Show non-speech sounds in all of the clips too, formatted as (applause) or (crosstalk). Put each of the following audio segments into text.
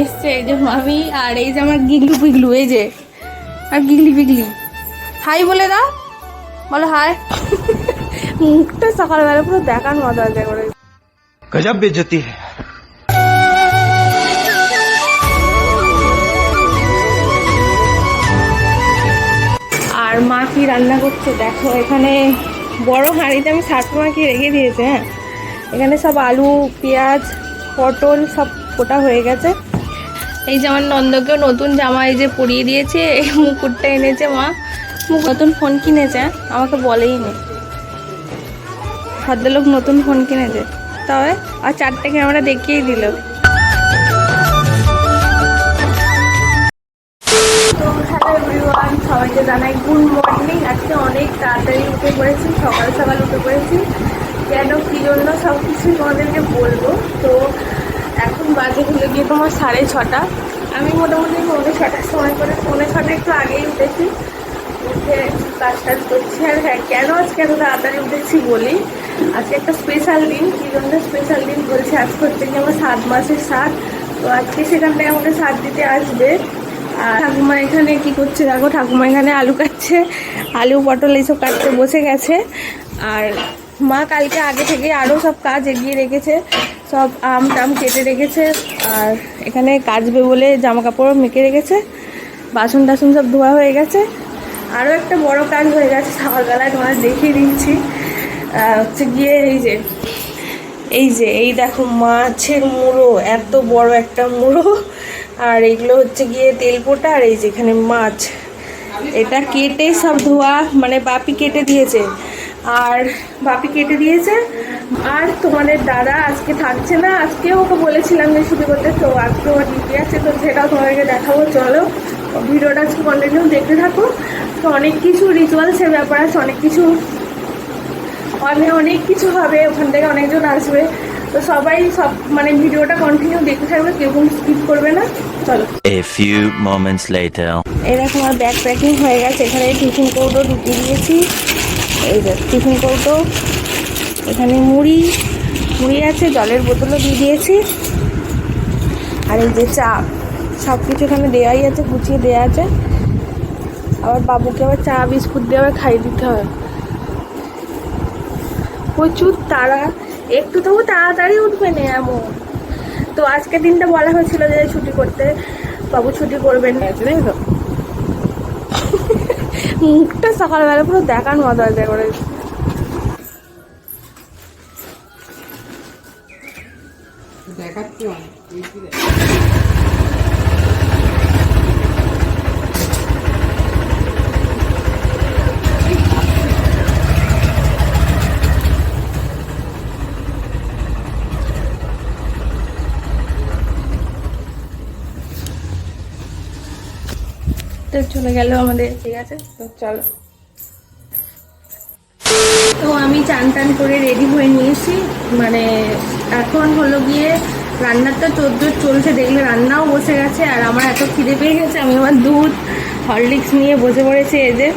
এসছে এই যে মামি আর এই যে আমার গিগলু পিগলু এই যে। আর গিগলি পিগলি। হাই বলে দাও। বলো হাই। (laughs) মুখটা সকালবেলা পুরো দেখার মজা আছে করে গজব বেজতি আর মা কি রান্না করছে? দেখো এখানে বড় হাঁড়িতে আমি সাতমা কি রেখে দিয়েছে হ্যাঁ? এখানে সব আলু পেঁয়াজ পটল সব কোটা হয়ে গেছে। এই যে আমার নন্দকেও নতুন জামা এই যে পরিয়ে দিয়েছে, এই মুকুটটা এনেছে মা। নতুন ফোন কিনেছে? আমাকে বলেই নি ভদ্রলোক নতুন ফোন কিনেছে। তবে আর চারটে ক্যামেরা দেখিয়েই দিল। সবাইকে জানাই গুড মর্নিং আজকে অনেক তাড়াতাড়ি উঠে পড়েছি, সকাল সকাল উঠে পড়েছি। কেন কী জন্য সব কিছু তোমাদেরকে বলব। তো এখন বাজে হলো গিয়ে তোমার সাড়ে ছটা। আমি মোটামুটি পৌনে ছটার সময় করে পৌনে ছটা একটু আগেই উঠেছি। উঠে কাজ টাজ করছি। আর হ্যাঁ কেন আজকে এত তাড়াতাড়ি উঠেছি বলি? আজকে একটা স্পেশাল দিন। কী জন্য স্পেশাল দিন বলছি? আজকে হচ্ছে কি আমার সাত মাসের সাত। তো আজকে সেখান থেকে আমাকে সাত দিতে আসবে। আর ঠাকুমা এখানে কি করছে দেখো? ঠাকুমা এখানে আলু কাটছে। আলু, পটল এইসব কাটতে বসে গেছে। আর মা কালকে আগে থেকে আরও সব কাজ এগিয়ে রেখেছে। সব আম টাম কেটে রেখেছে, আর এখানে কাচবে বলে জামা কাপড় মেখে রেখেছে, বাসন টাসন সব ধোয়া হয়ে গেছে। আরও একটা বড় কাজ হয়ে গেছে সকালবেলায় তোমার দেখিয়ে দিচ্ছি। হচ্ছে গিয়ে এই যে এই যে, এই দেখো মাছের মুড়ো, এত বড় একটা মুড়ো। আর এগুলো হচ্ছে গিয়ে তেলপোটা আর এই যে এখানে মাছ। এটা কেটে সব ধোয়া মানে বাপি কেটে দিয়েছে। আর বাপি কেটে দিয়েছে। আর তোমাদের দাদা আজকে থাকছে না আজকেও ওকে বলেছিলাম যে শুধু করতে তো আজকে ওর ডিউটি আছে তো সেটাও তোমাদেরকে দেখাবো। চলো ভিডিওটা আজকে কন্টিনিউ দেখতে থাকো। তো অনেক কিছু রিচুয়ালসের ব্যাপার আছে অনেক কিছু অনেক অনেক কিছু হবে ওখান থেকে অনেকজন আসবে। তো সবাই সব মানে ভিডিওটা কন্টিনিউ দেখতে থাকবে কেউ কোনো স্কিপ করবে না। চলো। Few moments later. এই দেখো আমার ব্যাগ প্যাকিং হয়ে গেছে এখানে টিফিন কৌটো ঢুকিয়ে দিয়েছি। এই যে টিফিন কৌটো, এখানে মুড়ি মুড়ি আছে, জলের বোতলও দিয়ে দিয়েছি। আর এই যে চা সব কিছু এখানে দেওয়াই আছে, গুছিয়ে দেওয়া আছে। আবার বাবুকে আবার চা, বিস্কুট দিয়ে আবার খাইয়ে দিতে হবে প্রচুর তাড়া একটু তবু তাড়াতাড়ি উঠবে না এমন। তো আজকে দিনটা বলা হয়েছিল যে ছুটি করতে, বাবু ছুটি করবেন না। মুখটা সকালবেলা পুরো দেখার মতো আছে করে। তো চলে গেল আমাদের, ঠিক আছে? তো চলো। তো আমি চান টান করে রেডি হয়ে নিয়েছি। মানে এখন হলো গিয়ে রান্নাটা চোদ্দ চলছে, দেখলে রান্নাও বসে গেছে, আর আমার এত খিদে পেয়ে গেছে, আমি আমার দুধ, হরলিক্স নিয়ে বসে পড়েছি এই যে।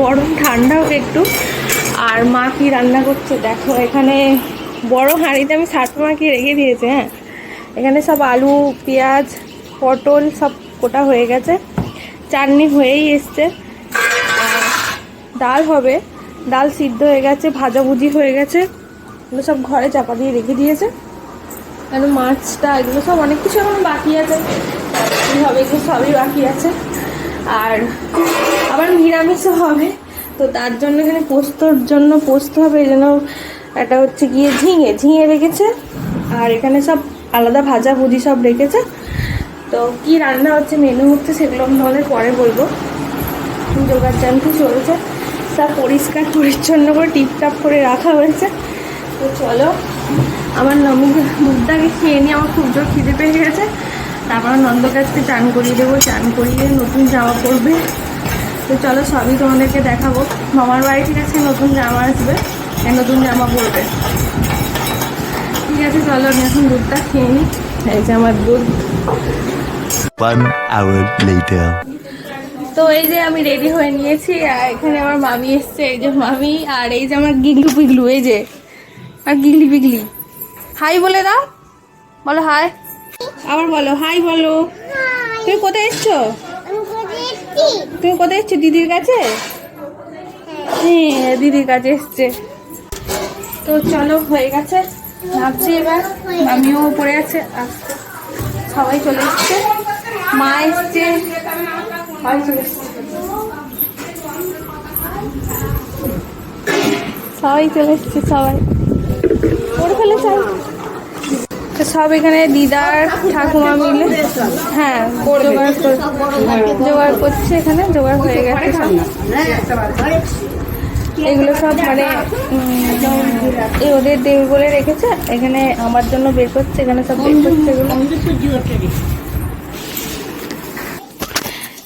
গরম ঠান্ডা হোক একটু। আর মা কি রান্না করছে? দেখো, এখানে বড় হাঁড়িতে আমি সাত মাখিয়ে রেখে দিয়েছে হ্যাঁ। এখানে সব আলু, পেঁয়াজ, পটল সব কোটা হয়ে গেছে। চাটনি হয়েই এসছে। ডাল হবে। ডাল সিদ্ধ হয়ে গেছে ভাজাভুজি হয়ে গেছে। এগুলো সব ঘরে চাপা দিয়ে রেখে দিয়েছে। আর মাছটা, এগুলো সব অনেক কিছু এখন বাকি আছে। হবে, এগুলো সবই বাকি আছে। আর আবার নিরামিষও হবে। তো তার জন্য এখানে পোস্তর জন্য পোস্ত হবে। এই জন্য একটা হচ্ছে গিয়ে ঝিঙে। ঝিঙে রেখেছে। আর এখানে সব আলাদা ভাজা ভুজি সব রেখেছে। তো কি রান্না হচ্ছে মেনু হচ্ছে সেগুলো আমি তোমাদের পরে বলব। জোগাড় জানতে চলছে। সব পরিষ্কার, পরিচ্ছন্ন করে টিপটাপ করে রাখা হয়েছে। তো চলো, আমার নমি দুধটাকে খেয়ে নিয়ে আমার খুব জোর খিদে পেয়ে গেছে। তারপর নন্দকে আজকে চান করিয়ে দেবো। চান করিয়ে নতুন জামা পরবে। তো চলো, সবই তোমাদেরকে দেখাবো। মামার বাড়ি ঠিক আছে নতুন জামা আসবে। আর নতুন জামা পরবে। ঠিক আছে, চলো আমি এখন দুধটা খেয়ে নিই। এই যে আমার দুধ। One hour later. তো এই যে আমি রেডি হয়ে নিয়েছি আর এখানে আমার মামি এসছে। এই যে মামি আর এই যে আমার গিগলু পিগলু এই যে আর গিগলি পিগলি। হাই বলে দাও। বলো হাই আবার বলো হাই বলো। তুমি কোথায় এসছো? তুমি কোথায় এসছো? দিদির কাছে? হ্যাঁ দিদির কাছে এসছে। তো চলো হয়ে গেছে। ভাবছি এবার। আমিও পড়ে আছে। আসতে সবাই চলে এসছে। মা এসছে। সবাই চলে এসছে। সবাই চলে ফেলে সবাই। তো সব এখানে দিদার ঠাকুমা মিলে হ্যাঁ জোগাড় জোগাড় করছে এখানে, জোগাড় হয়ে গেছে এগুলো সব মানে এই ওদের দেবে বলে রেখেছে, এখানে আমার জন্য বের করছে, এখানে সব বের করছে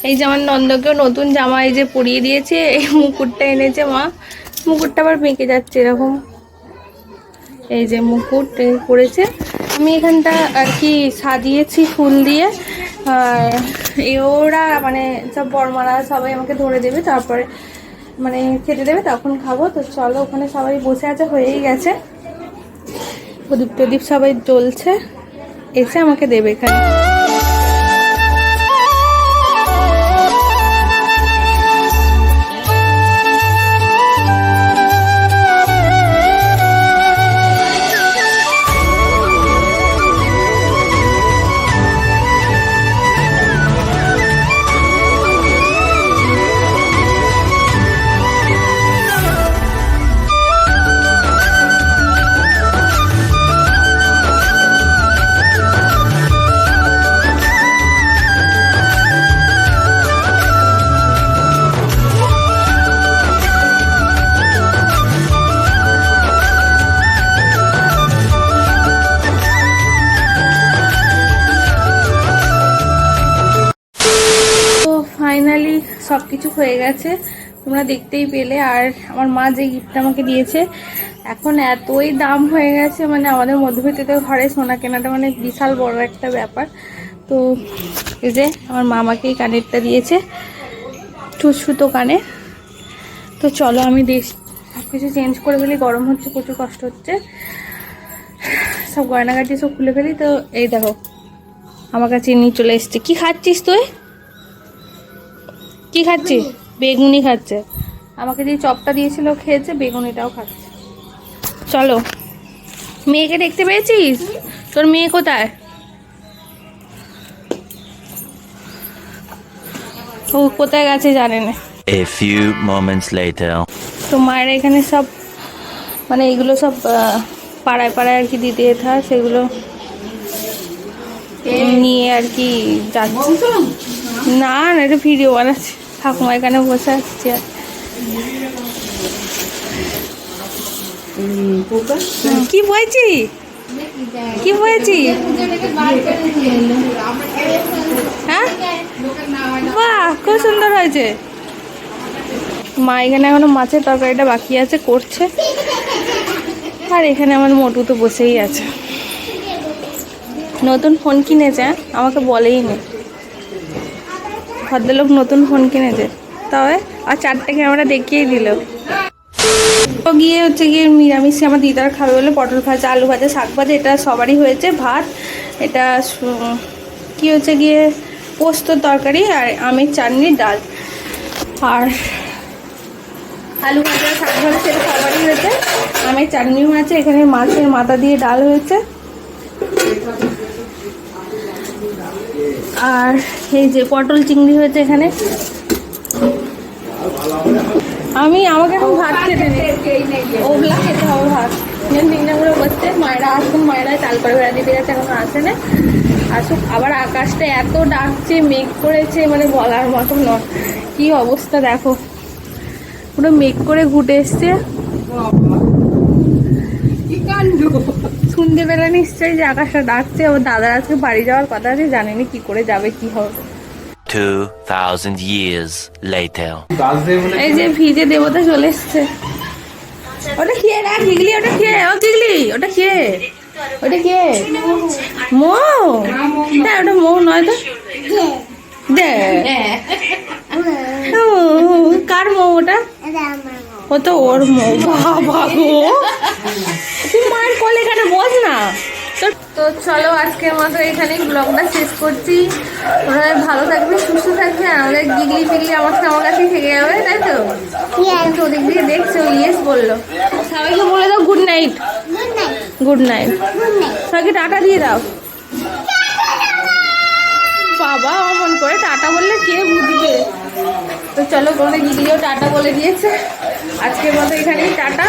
এই যে আমার নন্দকেও নতুন জামা এই যে পরিয়ে দিয়েছে, এই মুকুটটা এনেছে মা। মুকুটটা আবার বেঁকে যাচ্ছে এরকম। এই যে মুকুট পরেছে। আমি এখানটা আর কি সাজিয়েছি ফুল দিয়ে। আর ওরা মানে সব বড়মারা সবাই আমাকে ধরে দেবে, তারপরে মানে খেতে দেবে, তখন খাব। তো চলো, ওখানে সবাই বসে আছে, হয়েই গেছে। প্রদীপ প্রদীপ সবাই জ্বলছে। এসে আমাকে দেবে এখানে। সব কিছু হয়ে গেছে। তোমরা দেখতেই পেলে। আর আমার মা যে গিফট আমাকে দিয়েছে, এখন এতই দাম হয়ে গেছে মানে আমাদের মধ্যবিত্ত ঘরে সোনা কেনাটা মানে বিশাল বড় একটা ব্যাপার। তো এই যে আমার মা আমাকে এই কানেরটা দিয়েছে ছুতো কানে। তো চলো আমি দেশ সব কিছু চেঞ্জ করে ফেলি। গরম হচ্ছে, প্রচুর কষ্ট হচ্ছে। সব গয়নাগাটি সব খুলে ফেলি। তো এই দেখো, আমার কাছে নিয়ে চলে এসছে। কি খাচ্ছিস তুই? কি খাচ্ছিস বেগুনি খাচ্ছে। আমাকে যে চপটা দিয়েছিল খেয়েছে বেগুনিটাও খাচ্ছে। চলো। মেয়েকে দেখতে পেয়েছিস? তোর মেয়ে কোথায়? ও কোথায় গেছে জানে না। A few moments later. তো মায়ের এখানে সব মানে এগুলো সব পাড়ায় পাড়ায় আর কি দিতে যেতে হয় সেগুলো নিয়ে আর কি যাচ্ছি। না না এটা ভিডিও বানাচ্ছি। ঠাকুমা এখানে বসে আসছে আর। কি বলছি কি বলছি হ্যাঁ? বাহ, খুব সুন্দর হয়েছে। মা এখানে এখনও মাছের তরকারিটা বাকি আছে, করছে। আর এখানে আমার মোটু তো বসেই আছে। নতুন ফোন কিনেছে? আমাকে বলেই নি। ভদ্রলোক নতুন ফোন কিনেছে। তবে আর চারটে ক্যামেরা দেখিয়েই দিল। গিয়ে হচ্ছে গিয়ে নিরামিষে আমার দিদার খাবে বলে পটল ভাজা, আলু ভাজা, শাক ভাজা, এটা সবারই হয়েছে, ভাত, এটা কি হচ্ছে গিয়ে পোস্তর তরকারি আর আমের চাটনি, ডাল। আর আলু ভাজা, শাক ভাজা, সেটা সবারই হয়েছে। আমের চাটনিও আছে, এখানে মাছের মাথা দিয়ে ডাল হয়েছে। আর এই যে পটল চিংড়ি হয়েছে এখানে। আমি, আমাকে এখন ভাত খেতে ওগুলা খেতে হবে ভাত। দিনগুলো বসছে, মায়েরা আসুন মায়েরা চাল করে বেড়া দিতে গেছে এখনও আসে না। আসুক, আবার আকাশটা এত ডাকছে, মেঘ করেছে মানে বলার মতো নয়। কি অবস্থা দেখো। পুরো মেঘ করে ঘুটে এসছে। শুনতে পেলে নিশ্চয়ই যে আকাশটা ডাকছে আবার দাদার আজকে বাড়ি যাওয়ার কথা আছে জানেনি কি করে যাবে কি হবে। 2,000 years later. এই যে ভিজে দেবতা চলে এসছে। ওটা খেয়ে না গিগলি ওটা খেয়ে ও গিগলি ওটা খেয়ে ওটা খেয়ে মৌ? না ওটা মৌ নয় তো? দে। ও, কার মৌ ওটা? ও তো ওর মৌ। বাবা গো। তো- চলো আজকের মতো এখানেই ব্লগটা শেষ করছি। তোমরা ভালো থাকবে সুস্থ থাকবে আর আমাদের গিগলি ফিগলি আমার আমার কাছেই থেকে যাবে তাই তো? কিন্তু ওদিক দিয়ে দেখছ ইয়েস বলল। সবাইকে বলে দাও গুড নাইট গুড নাইট সবাইকে টাটা দিয়ে দাও। বাবা অমন করে টাটা বললে কে বুঝবে? তো চলো বলে গিগলিও টাটা বলে দিয়েছে। আজকের মতো এখানেই টাটা।